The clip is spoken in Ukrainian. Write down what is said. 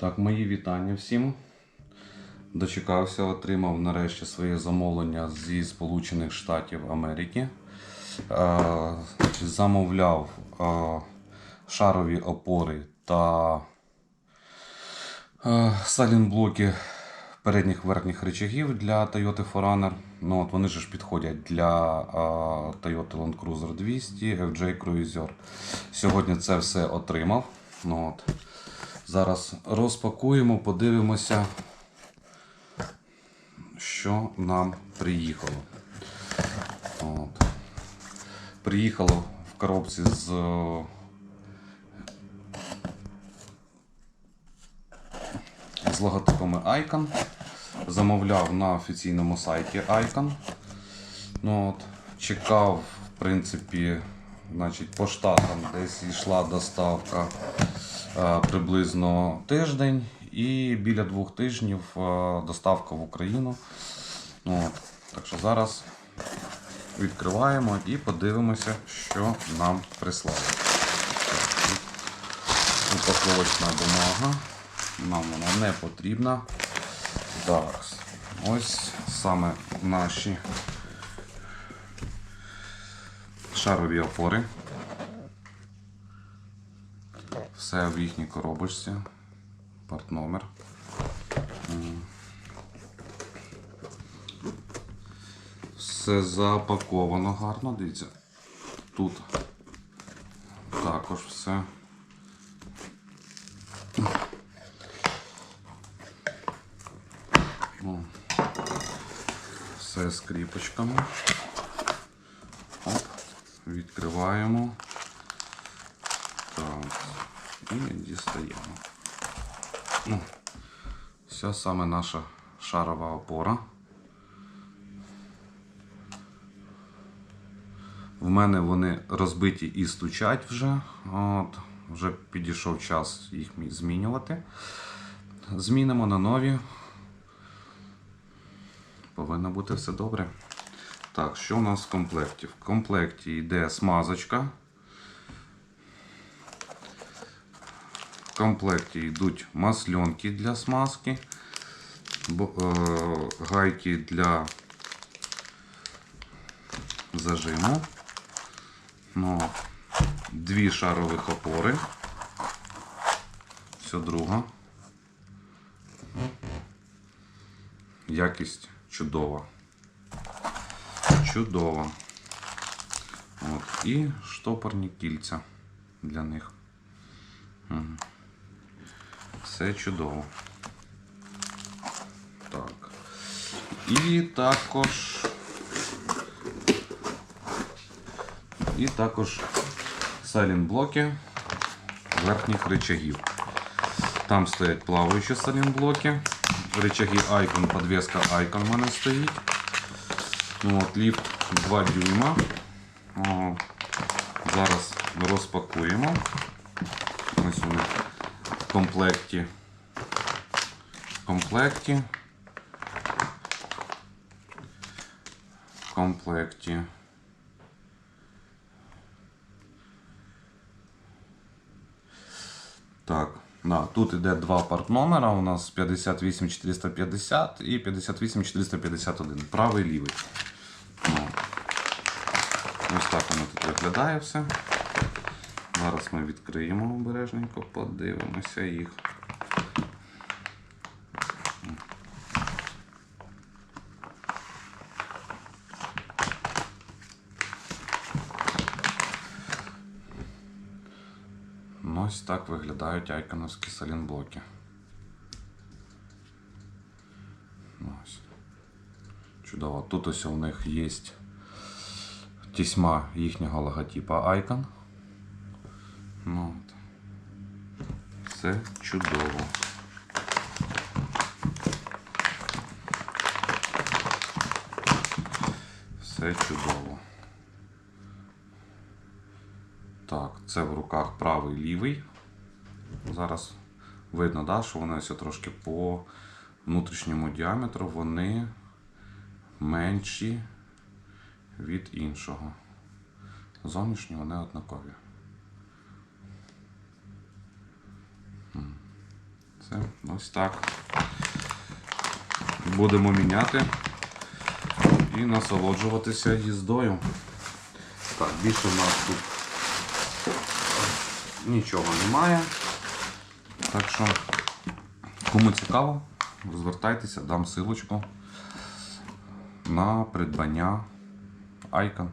Так, мої вітання всім. Дочекався, отримав нарешті своє замовлення зі Сполучених Штатів Америки. Е, замовляв е, шарові опори та е, салінблоки передніх верхніх рычагів для Toyota 4Runner. Ну, от вони ж підходять для Toyota Land Cruiser 200, FJ Cruiser. Сьогодні це все отримав. Ну, от. Зараз розпакуємо, подивимося, що нам приїхало. От. Приїхало в коробці з е, з логотипами Icon. Замовляв на офіційному сайті Icon. Ну, от, чекав, в принципі, значить, по штатам десь йшла доставка е, приблизно тиждень і біля двох тижнів е, доставка в Україну. Ну, От. Так що зараз відкриваємо і подивимося, що нам прислали. Упаковочна бумага. Нам вона не потрібна. Так, ось саме наші шарові опори. Все в їхній коробочці. Партномер. Все запаковано гарно, дивіться. Тут також все. Все з кріпочками. Відкриваємо. Так. І дістаємо. Ну, Вся саме наша шарова опора. В мене вони розбиті і стучать вже. От, вже підійшов час їх мі- змінювати. Змінимо на нові. Повинно бути все добре. Так, що у нас в комплекті? В комплекті йде смазочка. В комплекті йдуть масльонки для смазки, е, гайки для зажиму. Ну, дві шарових опори. Все друга. Якість чудова. Чудова. От. І штопорні кільця для них. Все чудово. Так. І також. І також салінблоки верхніх рычагів. Там стоять плаваючі салінблоки. Рычаги Icon, подвеска Icon в мене стоїть. Ну, от, ліфт 2 дюйма. О, зараз розпакуємо. Ось вони в комплекті. В комплекті. В комплекті. Так, да, тут іде два партномера. У нас 58450 і 58451. Правий лівий. Ну, ось так воно тут виглядає все. Зараз ми відкриємо обережненько, подивимося їх. Ось так виглядають айконовські салінблоки. Ось. Чудово. Тут ось у них є тісьма їхнього логотипа Icon. Ну, от. Чудово. Все чудово. Так, це в руках правий лівий. Зараз видно, да, що вони ось трошки по внутрішньому діаметру вони менші від іншого. Зовнішні вони однакові. Все, ось так. Будемо міняти і насолоджуватися їздою. Так, більше в нас тут нічого немає. Так що, кому цікаво, звертайтеся, дам силочку на придбання Icon.